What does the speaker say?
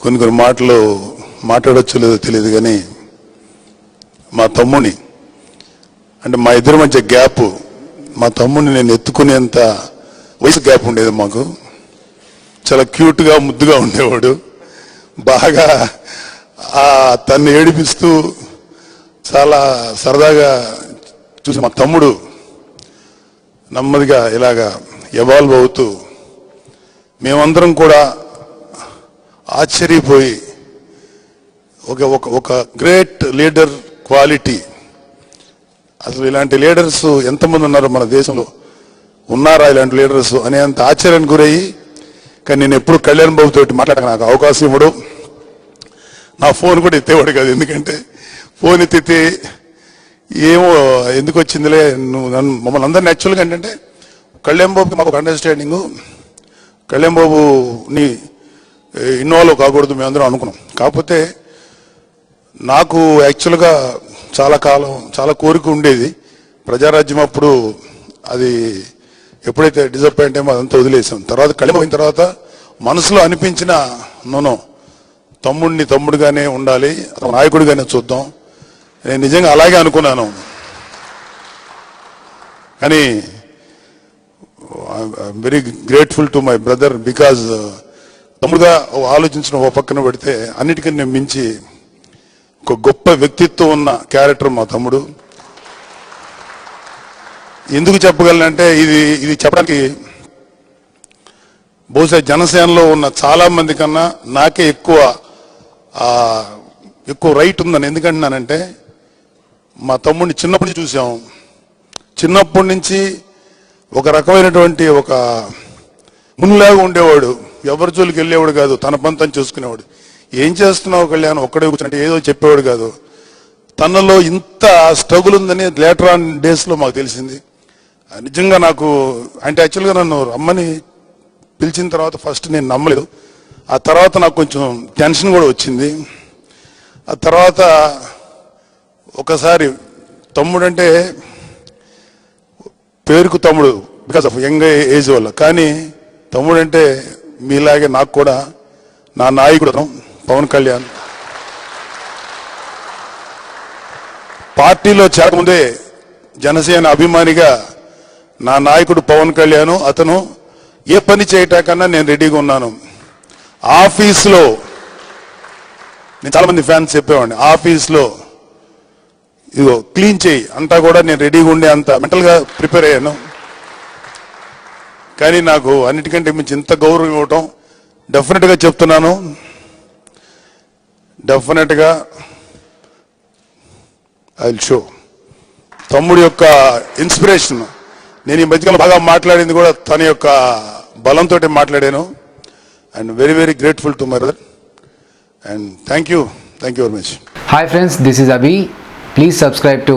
కొన్ని కొన్ని మాటలు మాట్లాడొచ్చో లేదో తెలియదు కానీ మా తమ్ముని అంటే మా ఇద్దరి మధ్య గ్యాప్ మా తమ్ముడిని నేను ఎత్తుకునేంత వయసు గ్యాప్ ఉండేది మాకు. చాలా క్యూట్గా ముద్దుగా ఉండేవాడు. బాగా ఆ తన్ని ఏడిపిస్తూ చాలా సరదాగా చూసి మా తమ్ముడు నెమ్మదిగా ఇలాగా ఎవాల్వ్ అవుతూ మేమందరం కూడా ఆశ్చర్యపోయి ఒక ఒక ఒక గ్రేట్ లీడర్ క్వాలిటీ. అసలు ఇలాంటి లీడర్స్ ఎంతమంది ఉన్నారు మన దేశంలో? ఉన్నారా ఇలాంటి లీడర్స్? అనేంత ఆశ్చర్యానికి గురయ్యి కానీ నేను ఎప్పుడు కళ్యాణ్ బాబుతోటి మాట్లాడక నాకు అవకాశం ఇవ్వడు. నా ఫోన్ కూడా ఎత్తేవాడు కాదు. ఎందుకంటే ఫోన్ ఎత్తితే ఏమో ఎందుకు వచ్చిందిలే? నువ్వు నన్ను మమ్మల్ని అందరు యాక్చువల్గా ఏంటంటే కళ్యాణ్ బాబుకి మాకు అండర్స్టాండింగు కళ్యాణ్ బాబుని ఇన్నోవాలో కాకూడదు మేమందరం అనుకున్నాం. కాకపోతే నాకు యాక్చువల్గా చాలా కాలం చాలా కోరిక ఉండేది. ప్రజారాజ్యం అప్పుడు అది ఎప్పుడైతే డిసప్పాయింట్ అయ్యో అదంతా వదిలేసాం. తర్వాత కళ్యాణ్ తర్వాత మనసులో అనిపించిన నూనె తమ్ముడిని తమ్ముడుగానే ఉండాలి నాయకుడిగానే చూద్దాం. నేను నిజంగా అలాగే అనుకున్నాను. కానీ very grateful to my brother because తమ్ముడుగా ఆలోచించిన ఓ పక్కన పెడితే అన్నిటికన్నా మించి ఒక గొప్ప వ్యక్తిత్వం ఉన్న క్యారెక్టర్ మా తమ్ముడు. ఎందుకు చెప్పగలనంటే ఇది ఇది చెప్పడానికి బహుశా జనసేనలో ఉన్న చాలా మంది కన్నా నాకే ఎక్కువ ఎక్కువ రైట్ ఉందని ఎందుకంటున్నానంటే మా తమ్ముడిని చిన్నప్పటి నుంచి చూసాం చిన్నప్పటి నుంచి ఒక రకమైనటువంటి ఒక మునిలాగా ఉండేవాడు. ఎవరి జోలికి వెళ్ళేవాడు కాదు తన పంతం చూసుకునేవాడు. ఏం చేస్తున్నావు కళ్యాణ్? ఒక్కడే కూర్చుంటే ఏదో చెప్పేవాడు కాదు. తనలో ఇంత స్ట్రగుల్ ఉందని లేటర్ ఆన్ డేస్లో మాకు తెలిసింది. నిజంగా నాకు అంటే యాక్చువల్గా నన్ను రమ్మని పిలిచిన తర్వాత ఫస్ట్ నేను నమ్మలేదు. ఆ తర్వాత నాకు కొంచెం టెన్షన్ కూడా వచ్చింది. ఆ తర్వాత ఒకసారి తమ్ముడు అంటే పేరుకు తమ్ముడు బికాస్ ఆఫ్ యంగ్ ఏజ్ వల్ల. కానీ తమ్ముడు అంటే మీలాగే నాకు కూడా నా నాయకుడు పవన్ కళ్యాణ్. పార్టీలో చేరకముందే జనసేన అభిమానిగా నా నాయకుడు పవన్ కళ్యాణ్ అతను ఏ పని చేయటాకన్నా నేను రెడీగా ఉన్నాను. ఆఫీస్లో నేను చాలా మంది ఫ్యాన్స్ చెప్పేవాడిని ఆఫీస్లో ఇదిగో క్లీన్ చేయి అంతా కూడా నేను రెడీగా ఉండే అంత మెంటల్గా ప్రిపేర్ అయ్యాను. కానీ నాకు అన్నిటికంటే మించి ఇంత గౌరవం ఇవ్వటం డెఫినెట్గా చెప్తున్నాను. డెఫినెట్గా ఐ షో తమ్ముడి యొక్క ఇన్స్పిరేషన్ నేను ఈ మధ్యకాలం బాగా మాట్లాడింది కూడా తన యొక్క బలంతో మాట్లాడాను. And very very grateful to my brother and thank you thank you very much hi friends this is Abhi. Please subscribe to